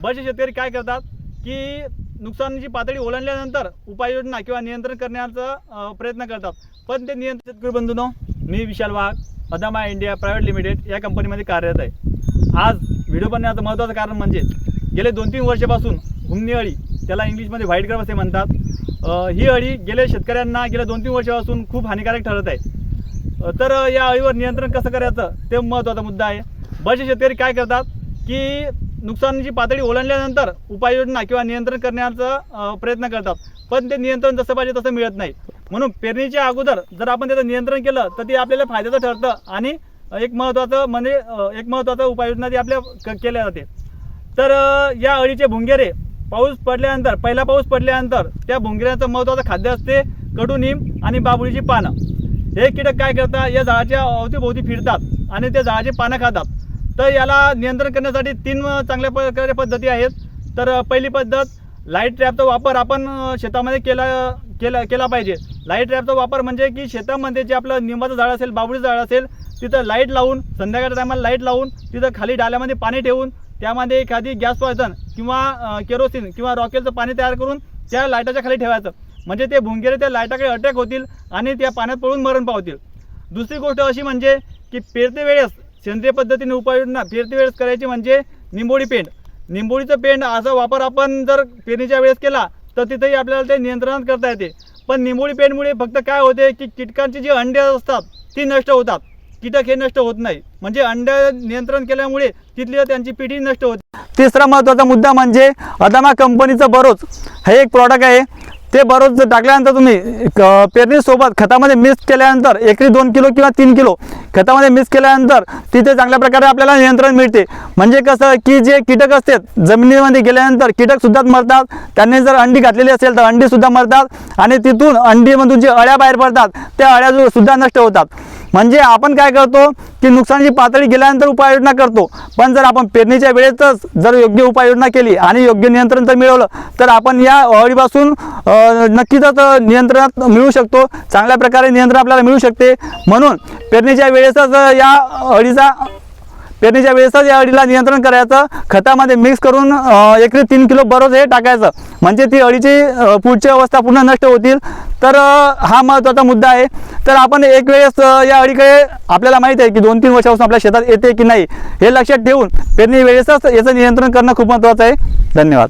बरेचसे शेतकरी काय करतात की नुकसानीची पातळी ओलांडल्यानंतर उपाययोजना किंवा नियंत्रण करण्याचा प्रयत्न करतात. पण ते नियंत्रित शेतकरी बंधूनो मी Vishal Wagh Adama India private limited या कंपनीमध्ये कार्यरत आहे. आज व्हिडिओ बनण्याचं महत्त्वाचं कारण म्हणजे गेले दोन तीन वर्षापासून हुमणी अळी त्याला इंग्लिशमध्ये व्हाईट गर्व असे म्हणतात. ही अळी गेल्या शेतकऱ्यांना गेल्या दोन तीन वर्षापासून खूप हानिकारक ठरत आहे. तर या अळीवर नियंत्रण कसं करायचं ते महत्त्वाचा मुद्दा आहे. बरेचसे शेतकरी काय करतात की नुकसानीची पातळी ओलांडल्यानंतर उपाययोजना किंवा नियंत्रण करण्याचा प्रयत्न करतात. पण ते नियंत्रण जसं पाहिजे तसं मिळत नाही. म्हणून पेरणीच्या अगोदर जर आपण त्याचं नियंत्रण केलं तर ते आपल्याला फायद्याचं ठरतं आणि एक महत्त्वाचं म्हणजे एक महत्त्वाचं उपाययोजना ती आपल्या क- केल्या जाते. तर या अळीचे भुंगेरे पाऊस पडल्यानंतर पहिला पाऊस पडल्यानंतर त्या भुंगेऱ्याचं महत्त्वाचं खाद्य असते कडुनिम आणि बाबुळीची पानं. हे कीटक काय करतात? या झाडाच्या अवतीभोवती फिरतात आणि त्या झाडाची पानं खातात. तर याला नियंत्रण करण्यासाठी तीन चांगल्या प्रकारे पद्धती आहेत. तर पहिली पद्धत लाइट ट्रॅपचा वापर आपण शेतामध्ये केला केला केला पाहिजे. लाइट ट्रॅपचा वापर म्हणजे की शेतामध्ये जे आपलं निंबाचं झाड असेल बाबळीचं झाड असेल तिथं लाइट लावून संध्याकाळच्या टायमाला लाइट लावून तिथं खाली डाल्यामध्ये पाणी ठेवून त्यामध्ये एखादी गॅस पॉयझन किंवा केरोसिन किंवा रॉकेलचं पाणी तयार करून त्या लाईटाच्या खाली ठेवायचं. म्हणजे ते भुंगेरे त्या लाईटाकडे अटॅक होतील आणि त्या पाण्यात पडून मरण पावतील. दुसरी गोष्ट अशी म्हणजे की पेरते वेळेस सेंद्रिय पद्धतीने उपाययोजना पेरती वेळेस करायची म्हणजे निंबोळी पेंड. निंबोळीचं पेंड असा वापर आपण जर पेरणीच्या वेळेस केला तर तिथेही आपल्याला ते नियंत्रणात करता येते. पण निंबोळी पेंडमुळे फक्त काय होते की कीटकांची जी अंडे असतात ती नष्ट होतात. कीटक हे नष्ट होत नाही. म्हणजे अंड नियंत्रण केल्यामुळे तिथली त्यांची पिढी नष्ट होते. तिसरा महत्त्वाचा मुद्दा म्हणजे अदामा कंपनीचं बरोच हे एक प्रॉडक्ट आहे. ते बरोबर टाकल्यानंतर तुम्ही क- पेरणीसोबत खतामध्ये मिक्स केल्यानंतर एकरी दोन किलो किंवा तीन किलो खतामध्ये मिक्स केल्यानंतर तिथे चांगल्या प्रकारे आपल्याला नियंत्रण मिळते. म्हणजे कसं की जे कीटक असतात जमिनीमध्ये गेल्यानंतर कीटकसुद्धा मरतात. त्यांनी जर अंडी घातलेली असेल तर अंडीसुद्धा मरतात आणि तिथून अंडीमधून जे अळ्या बाहेर पडतात त्या अळ्या सुद्धा नष्ट होतात. म्हणजे आपण काय करतो की नुकसानीची पातळी गेल्यानंतर उपाययोजना करतो. पण जर आपण पेरणीच्या वेळेतच जर योग्य उपाययोजना केली आणि योग्य नियंत्रण जर मिळवलं तर आपण या अळीपासून नक्कीच नियंत्रणात मिळू शकतो. चांगल्या प्रकारे नियंत्रण आपल्याला मिळू शकते. म्हणून पेरणीच्या वेळेसच या अळीचा पेरणीच्या वेळेसच या अळीला नियंत्रण करायचं. खतामध्ये मिक्स करून एक ते तीन किलो बरोच हे टाकायचं. म्हणजे ती अळीची पुढची अवस्था पूर्ण नष्ट होतील. तर हा महत्त्वाचा मुद्दा आहे. तर आपण एक वेळेस या अळीकडे आपल्याला माहीत आहे की दोन तीन वर्षापासून आपल्या शेतात येते की नाही हे लक्षात ठेवून पेरणी वेळेसच याचं नियंत्रण करणं खूप महत्त्वाचं आहे. धन्यवाद.